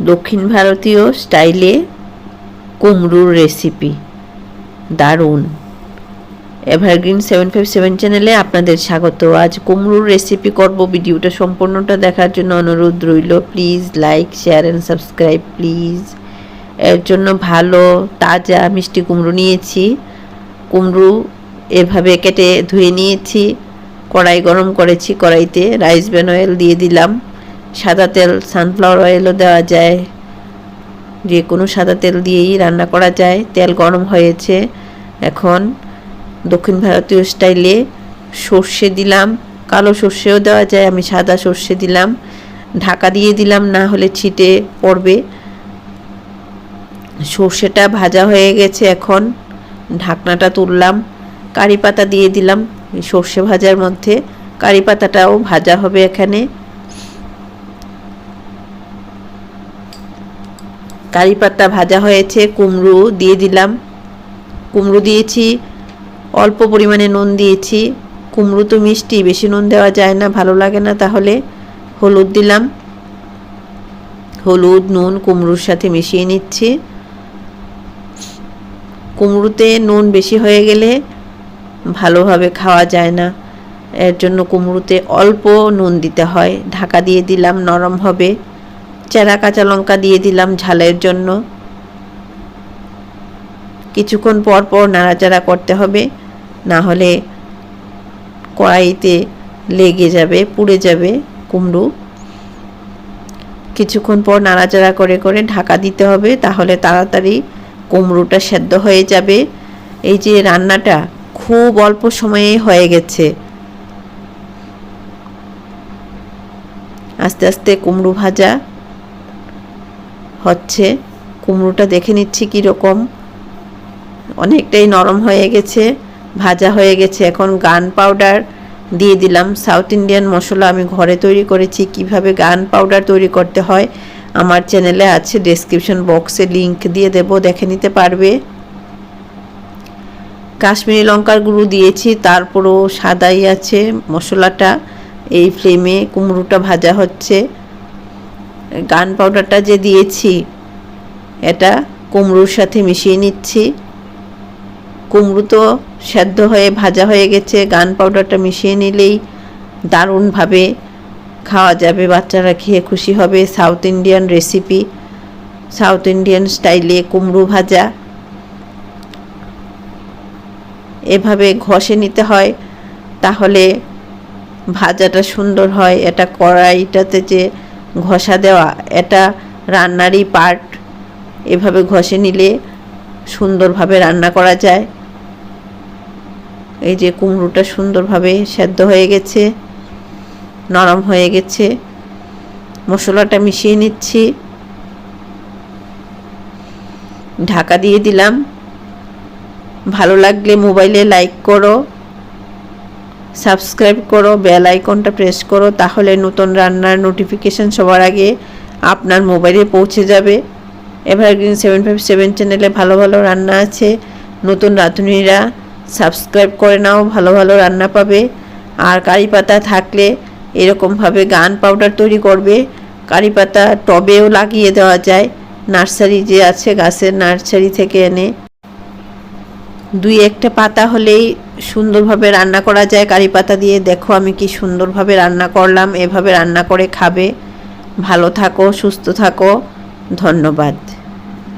দক্ষিণ ভারতীয় স্টাইলে কুমড়োর রেসিপি দারুণ। এভারগ্রিন সেভেন ফাইভ সেভেন চ্যানেলে আপনাদের স্বাগত। আজ কুমড়োর রেসিপি করব, ভিডিওটা সম্পূর্ণটা দেখার জন্য অনুরোধ রইল। Please like share and subscribe please এর জন্য ভালো, তাজা মিষ্টি কুমড়ো নিয়েছি। কুমড়ো এভাবে কেটে ধুয়ে নিয়েছি। কড়াই গরম করেছি, কড়াইতে রাইস ব্যান অয়েল দিয়ে দিলাম। সাদা তেল সানফ্লাওয়ার অয়েলও দেওয়া যায়। যে কোনো সাদা তেল দিয়েই রান্না করা যায়। তেল গরম হয়েছে। এখন দক্ষিণ ভারতীয় স্টাইলে সর্ষে দিলাম। কালো সর্ষেও দেওয়া যায়, আমি সাদা সর্ষে দিলাম। ঢাকা দিয়ে দিলাম, না হলে ছিটে পড়বে। সর্ষেটা ভাজা হয়ে গেছে এখন। ঢাকনাটা তুললাম। কারি পাতা দিয়ে দিলাম সর্ষে ভাজার মধ্যে। কারি পাতাটাও ভাজা হবে এখানে। কারি পাতা ভাজা হয়েছে, কুমড়ো দিয়ে দিলাম। কুমড়ো দিয়েছি, অল্প পরিমাণে নুন দিয়েছি। কুমড়ো তো মিষ্টি, বেশি নুন দেওয়া যায় না, ভালো লাগে না, তাহলে হলুদ দিলাম। হলুদ, নুন, কুমড়োর সাথে মিশিয়ে নিচ্ছি। কুমড়োতে নুন বেশি হয়ে গেলে ভালোভাবে খাওয়া যায় না। এর জন্য কুমড়োতে অল্প নুন দিতে হয়। ঢাকা দিয়ে দিলাম, নরম হবে। চেরা কাঁচা লঙ্কা দিয়ে দিলাম ঝালের জন্য। কিছুক্ষণ পর পর নাড়াচাড়া করতে হবে, না হলে কড়াইতে লেগে যাবে, পুড়ে যাবে কুমড়ো। কিছুক্ষণ পর নাড়াচাড়া করে করে ঢাকা দিতে হবে, তাহলে তাড়াতাড়ি কুমড়োটা সেদ্ধ হয়ে যাবে। এই যে রান্নাটা খুব অল্প সময়ে হয়ে গেছে। আস্তে আস্তে কুমড়ো ভাজা হচ্ছে, কুমড়োটা দেখে নিচ্ছি কীরকম। অনেকটাই নরম হয়ে গেছে, ভাজা হয়ে গেছে। এখন গান পাউডার দিয়ে দিলাম। সাউথ ইন্ডিয়ান মশলা আমি ঘরে তৈরি করেছি, কীভাবে গান পাউডার তৈরি করতে হয় আমার চ্যানেলে আছে ডেসক্রিপশন বক্সে লিংক দিয়ে দেব, দেখে নিতে পারবে। কাশ্মীরি লঙ্কার গুঁড়ো দিয়েছি, তারপরও সাদাই আছে মশলাটা। এই ফ্লেমে কুমড়োটা ভাজা হচ্ছে। গান পাউডারটা যে দিয়েছি, এটা কুমড়োর সাথে মিশিয়ে নিচ্ছি। কুমড়ো তো সেদ্ধ হয়ে ভাজা হয়ে গেছে, গান পাউডারটা মিশিয়ে নিলেই দারুণভাবে খাওয়া যাবে, বাচ্চারা খেয়ে খুশি হবে। South Indian recipe, south Indian স্টাইলে কুমড়ো ভাজা। এভাবে ঘষে নিতে হয়, তাহলে ভাজাটা সুন্দর হয়। এটা কড়াইটাতে যে ঘষা দেওয়া, এটা রান্নারই পার্ট এভাবে ঘষে নিলে সুন্দরভাবে রান্না করা যায়। এই যে কুমড়োটা সুন্দরভাবে সেদ্ধ হয়ে গেছে, নরম হয়ে গেছে। মশলাটা মিশিয়ে নিচ্ছি। ঢাকা দিয়ে দিলাম। ভালো লাগলে মোবাইলে লাইক করো। সাবস্ক্রাইব করো, বেল আইকনটা প্রেস করো, তাহলে নতুন রান্নার নোটিফিকেশান সবার আগে আপনার মোবাইলে পৌঁছে যাবে। এভারগ্রিন সেভেন ফাইভ সেভেন চ্যানেলে ভালো ভালো রান্না আছে। নতুন রাঁধুনিরা সাবস্ক্রাইব করে নাও, ভালো ভালো রান্না পাবে। আর কারি পাতা থাকলে এরকমভাবে গান পাউডার তৈরি করবে। কারি পাতা টবেও লাগিয়ে দেওয়া যায়। নার্সারি যে আছে, গাছের নার্সারি থেকে এনে। দুই একটা পাতা হলেই সুন্দরভাবে রান্না করা যায়। কারি পাতা দিয়ে দেখো আমি কি সুন্দরভাবে রান্না করলাম, এভাবে রান্না করে খাবে। ভালো থাকো, সুস্থ থাকো। ধন্যবাদ।